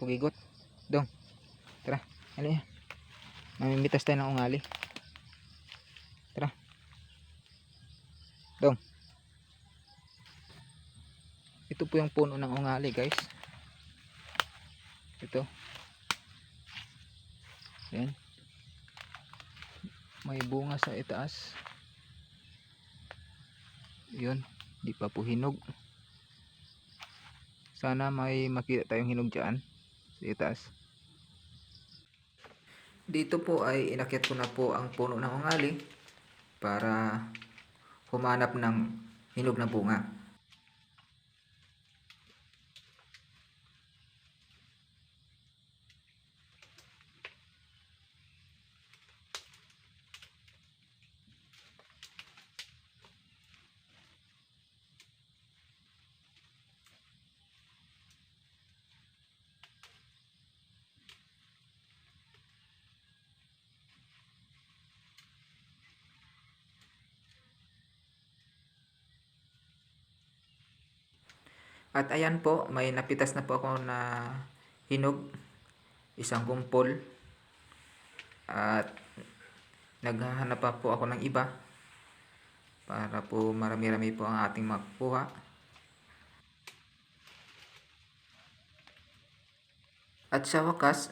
Pugigot. Dong. Tara. Ano yan? Mamimitas tayo ng ungali. Tara. Dong. Ito po yung puno ng ungali guys. Ito. Yan. May bunga sa itaas. Yun. Di pa po hinog. Sana may makita tayong hinog dyan itaas. Dito po ay inakyat ko na po ang puno ng ungali para humanap ng hinog na bunga. At ayan po, may napitas na po ako na hinog, isang kumpol. At naghahanap pa po ako ng iba para po marami-rami po ang ating makukuha. At sa wakas,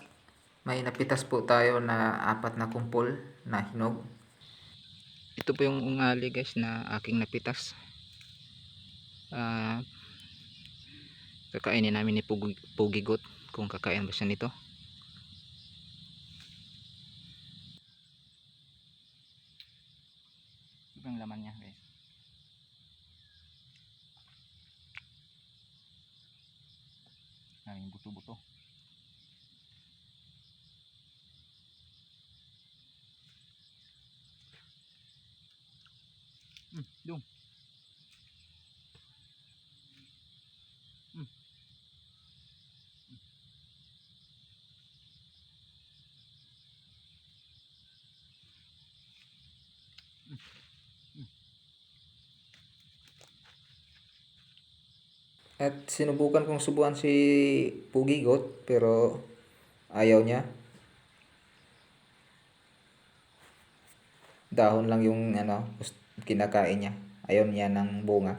may napitas po tayo na apat na kumpol na hinog. Ito po yung ungali guys na aking napitas. Ah, kakainin namin ni Pug- Pugigot kung kakain ba siya nito. Ito yung laman niya guys. Maraming buto-buto. Mm, dum. At sinubukan kong subuan si Pugigot pero ayaw niya. Dahon lang yung ano, kinakain niya. Ayaw niya ng bunga.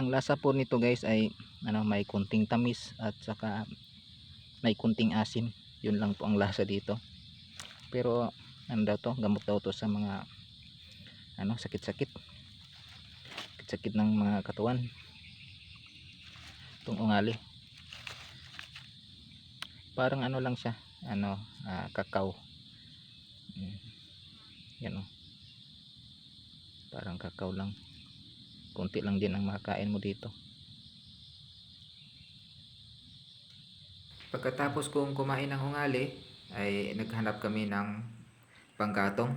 Ang lasa po nito guys ay ano may kunting tamis at saka may kunting asim yun lang po ang lasa dito. Pero ano to? Gamot daw to sa mga ano sakit-sakit. Sakit ng mga katawan. Itong ungali parang ano lang siya. Ano ah, kakao. Mm. yan o parang kakao lang. Konti lang din ang makakain mo dito Pagkatapos kong kumain ng ungali, ay naghanap kami ng panggatong.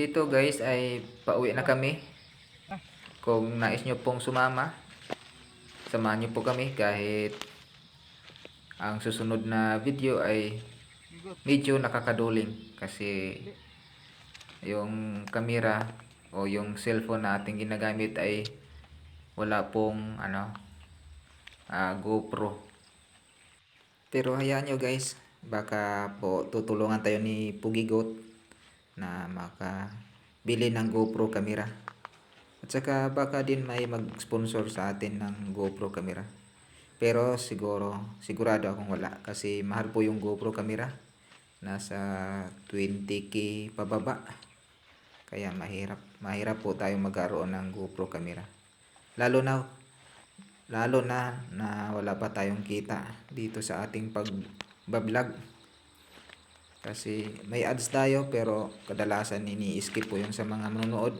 Dito guys ay pauwi na kami. Kung nais nyo pong sumama, samahan nyo po kami kahit ang susunod na video ay medyo nakakaduling kasi yung camera o yung cellphone na ating ginagamit ay wala pong ano ah, GoPro. Pero hayaan nyo guys, baka po tutulungan tayo ni Pugigot na makabili ng GoPro camera. At saka baka din may mag-sponsor sa atin ng GoPro camera. Pero siguro, sigurado akong wala kasi mahal po yung GoPro camera. Nasa 20k pababa. Kaya mahirap, mahirap po tayong magkaroon ng GoPro camera. Lalo na lalo na na wala pa tayong kita dito sa ating pag-vlog. Kasi may ads tayo pero kadalasan ini-skip po yung sa mga manonood.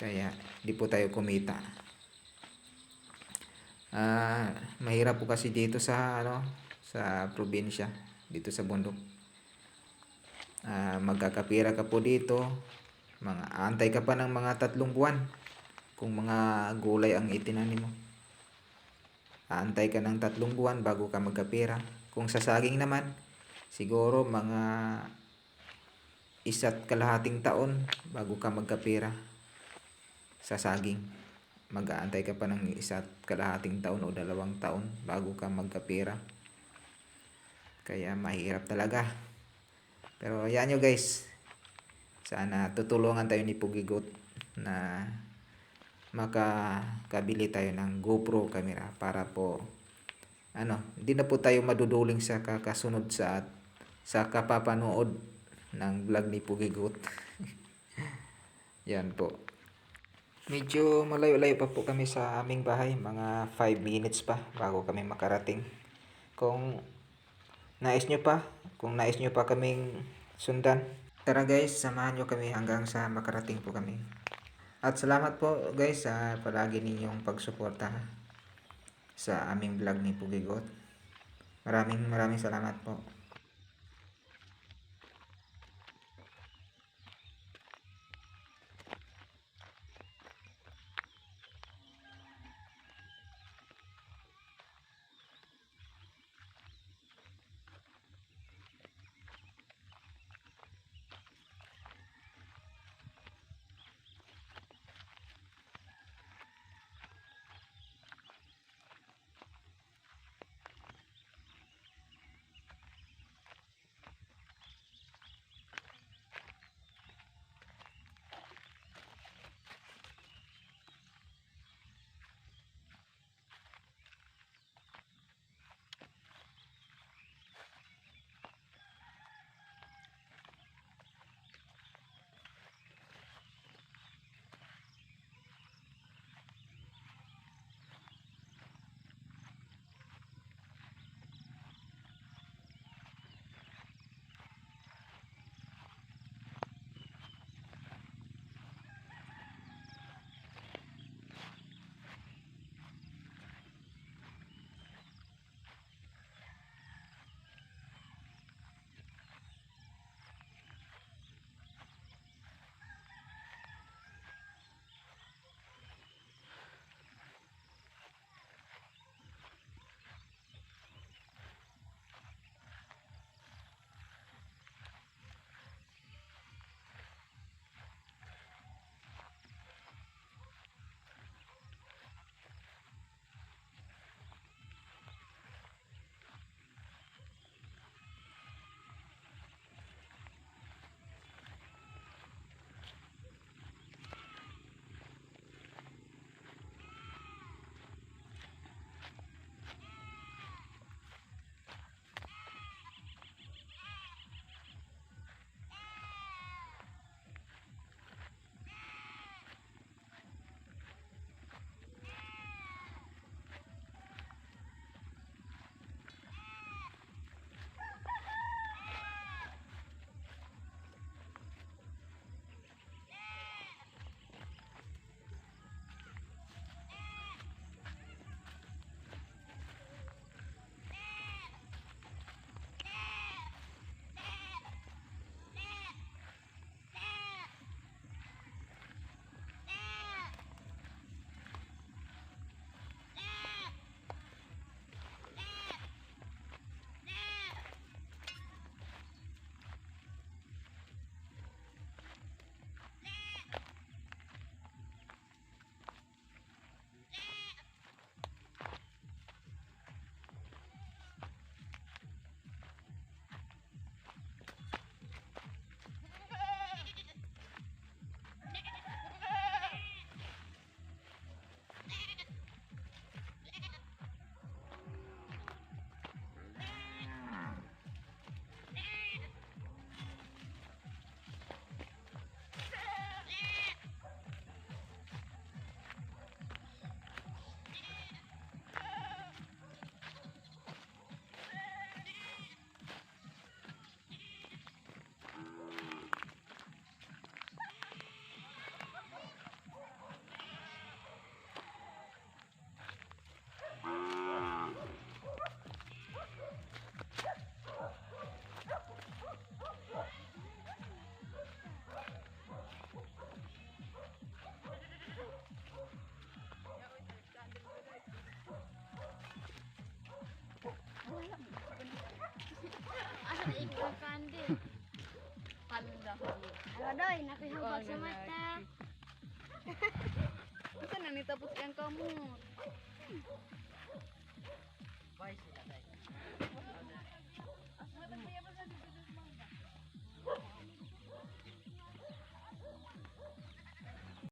Kaya di po tayo kumita. Ah, mahirap po kasi dito sa ano, sa probinsya, dito sa bundok. Ah, magkakapira ka po dito, mga antay ka pa ng mga tatlong buwan kung mga gulay ang itinanim mo. Aantay ka ng tatlong buwan bago ka magkapira. Kung sa saging naman, siguro mga isa't kalahating taon bago ka magkapira sa saging. Mag-aantay ka pa ng isa't kalahating taon o dalawang taon bago ka magkapira. Kaya mahirap talaga. Pero yan nyo guys. Sana tutulungan tayo ni Pugigot na makakabili tayo ng GoPro camera para po ano, hindi na po tayo maduduling sa kakasunod sa sa kapapanood ng vlog ni Pugigot. Yan po. Medyo malayo-layo pa po kami sa aming bahay, mga 5 minutes pa bago kami makarating. Kung nais nyo pa, kung nais nyo pa kaming sundan, tara guys, samahan nyo kami hanggang sa makarating po kami. At salamat po guys sa palagi ninyong pagsuporta sa aming vlog ni Pugigot. Maraming maraming salamat po. Adoy, nakihubag sa mata. Ito na nitapos kang kamot.